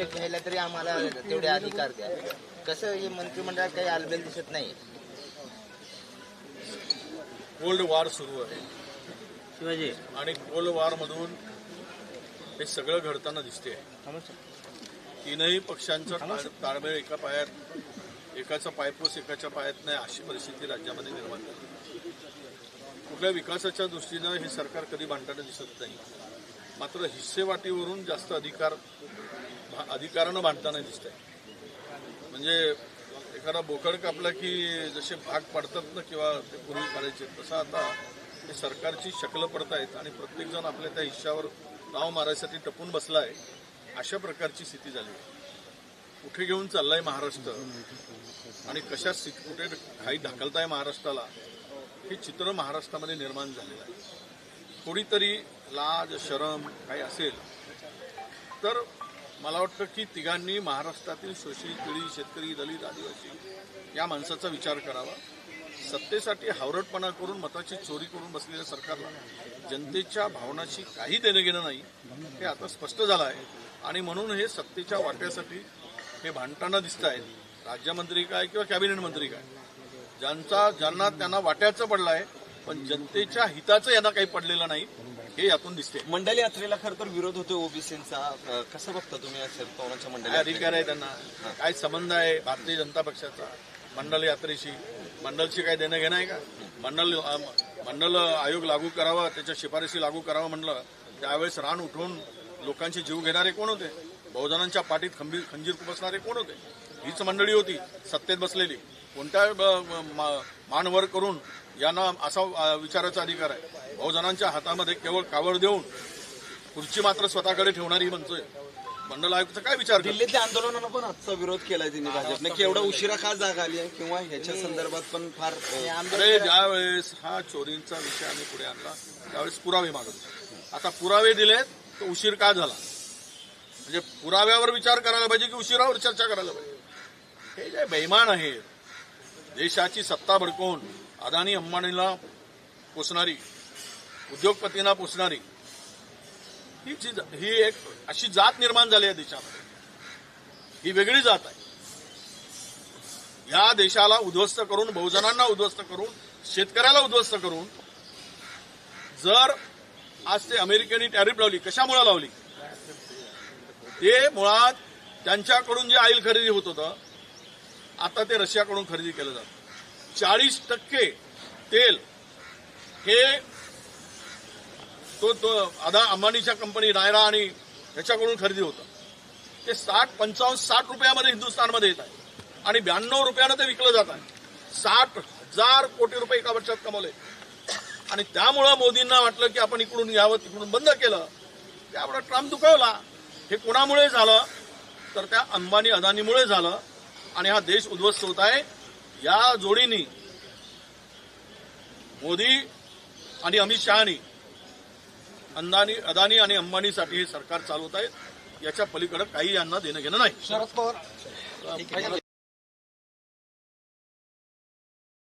बैठक घ्यायला तरी आम्हाला तेवढे अधिकार द्या. कसं हे मंत्रिमंडळात काही आलबेल दिसत नाही. कोल्ड वॉर सुरू आहे. शिवाजी. आणि कोल्ड वॉर मधून हे सगळं घडताना दिसते. तीनही पक्षांचं ताळ- ताळमेळ एका पायात एकाचा पायपोस एकाच्या पायात नाही अशी परिस्थिती राज्यामध्ये निर्माण झाली. कुठल्या विकासाच्या दृष्टीनं हे सरकार कधी भांडताना दिसत नाही. मात्र हिस्सेवाटीवरून जास्त अधिकार भा- अधिकारानं बांधताना दिसत आहे म्हणजे एखादा बोकड कापला की जसे भाग पडतात ना किंवा ते पूर्वी काढायचे तसं आता हे सरकारची शकलं पडत आहेत आणि प्रत्येकजण आपल्या त्या हिश्श्यावर नाव मारायसाठी टपून बसला आहे अशा प्रकारची स्थिती झाली. आहे कुठे घेऊन चाललाय महाराष्ट्र? आणि कशा स्थिती कुठे काही ढकलताय महाराष्ट्राला? हे चित्र महाराष्ट्रामध्ये निर्माण झालेलं आहे. थोडीतरी लाज शरम काही असेल तर मला वाटतं की तिघांनी महाराष्ट्रातील शोषित पिढी शेतकरी दलित आदिवासी या माणसाचा विचार करावा. सत्तेसाठी हावरटपणा करून मताची चोरी करून बसलेल्या सरकारला जनतेच्या भावनाशी काही देणं घेणं नाही हे आता स्पष्ट झालं आहे. आणि म्हणून हे सत्तेच्या वाट्यासाठी हे भांडताना दिसत आहेत. राज्यमंत्री काय किंवा कॅबिनेट मंत्री काय? ज्यांचा ज्यांना त्यांना वाट्याचं पडलं आहे पण जनतेच्या हिताचं यांना काही पडलेलं नाही हे यातून दिसते. मंडल यात्रेला खरं तर विरोध होतो ओबीसीचा. कसं बघता तुम्ही शरद पवारांच्या काय अधिकार आहे त्यांना? काय संबंध आहे भारतीय जनता पक्षाचा? मंडल यात्रेशी? मंडलशी काय देणं घेणं आहे का? मंडल मंडल आयोग लागू करावा त्याच्या शिफारशी लागू करावा म्हणलं त्यावेळेस रान उठवून लोकांचे जीव घेणारे कोण होते? बहुजनांच्या पाठीत खंबीर खंजीर खुपसणारे कोण होते? हीच मंडळी होती सत्तेत बसलेली. कोणत्या मानवर करून यांना असा विचाराचा अधिकार आहे? बहुजनांच्या हातामध्ये केवळ कावड देऊन खुर्ची मात्र स्वतःकडे ठेवणारी म्हणतोय मंडल आयुक्त काय विचार? दिल्लीतल्या आंदोलनाला पण आजचा विरोध केलाय त्यांनी भाजपने की एवढा उशिरा का जागा आली आहे? किंवा ह्याच्या संदर्भात पण फार अरे ज्यावेळेस हा चोरींचा विषय आम्ही पुढे आणला त्यावेळेस पुरावे मागत. आता पुरावे दिलेत तर उशीर का झाला? म्हणजे पुराव्यावर विचार करायला पाहिजे की उशिरावर चर्चा करायला पाहिजे? हे जे बेमान आहेत देशाची सत्ता भडकवून अदानी अंबानीला पोचणारी उद्योगपतींना पोचणारी ही जी ही एक अशी जात निर्माण झाली आहे देशामध्ये. ही वेगळी जात आहे. या देशाला उद्ध्वस्त करून बहुजनांना उद्ध्वस्त करून शेतकऱ्याला उद्ध्वस्त करून जर आज ते अमेरिकेने टॅरिफ लावली कशामुळे लावली? ते मुळात त्यांच्याकडून जे ऑइल खरेदी होत होतं आता ते रशियाकडून खरेदी केलं जातं. चाळीस टक्के तेल हे तो तो अदा अंबानीच्या कंपनी नायरा आणि याच्याकडून खरेदी होतं. ते साठ पंचावन्न साठ रुपयामध्ये हिंदुस्थानमध्ये येत आहे. आणि ब्याण्णव रुपयानं ते विकलं जात आहे. साठ हजार कोटी रुपये एका वर्षात कमवले. आणि त्यामुळं मोदींना वाटलं की आपण इकडून यावं तिकडून बंद केलं. त्यामुळे ट्रम्प दुखावला. हे कोणामुळे झालं? तर त्या अंबानी अदानीमुळे झालं. आणि हा देश उद्ध्वस्त होत आहे. या जोडीनी मोदी आणि अमित शहानी अंदानी अदानी आणि अंबानीसाठी हे सरकार चालवत आहेत याच्या पलीकडे काही यांना देणं घेणं नाही. शरद पवार.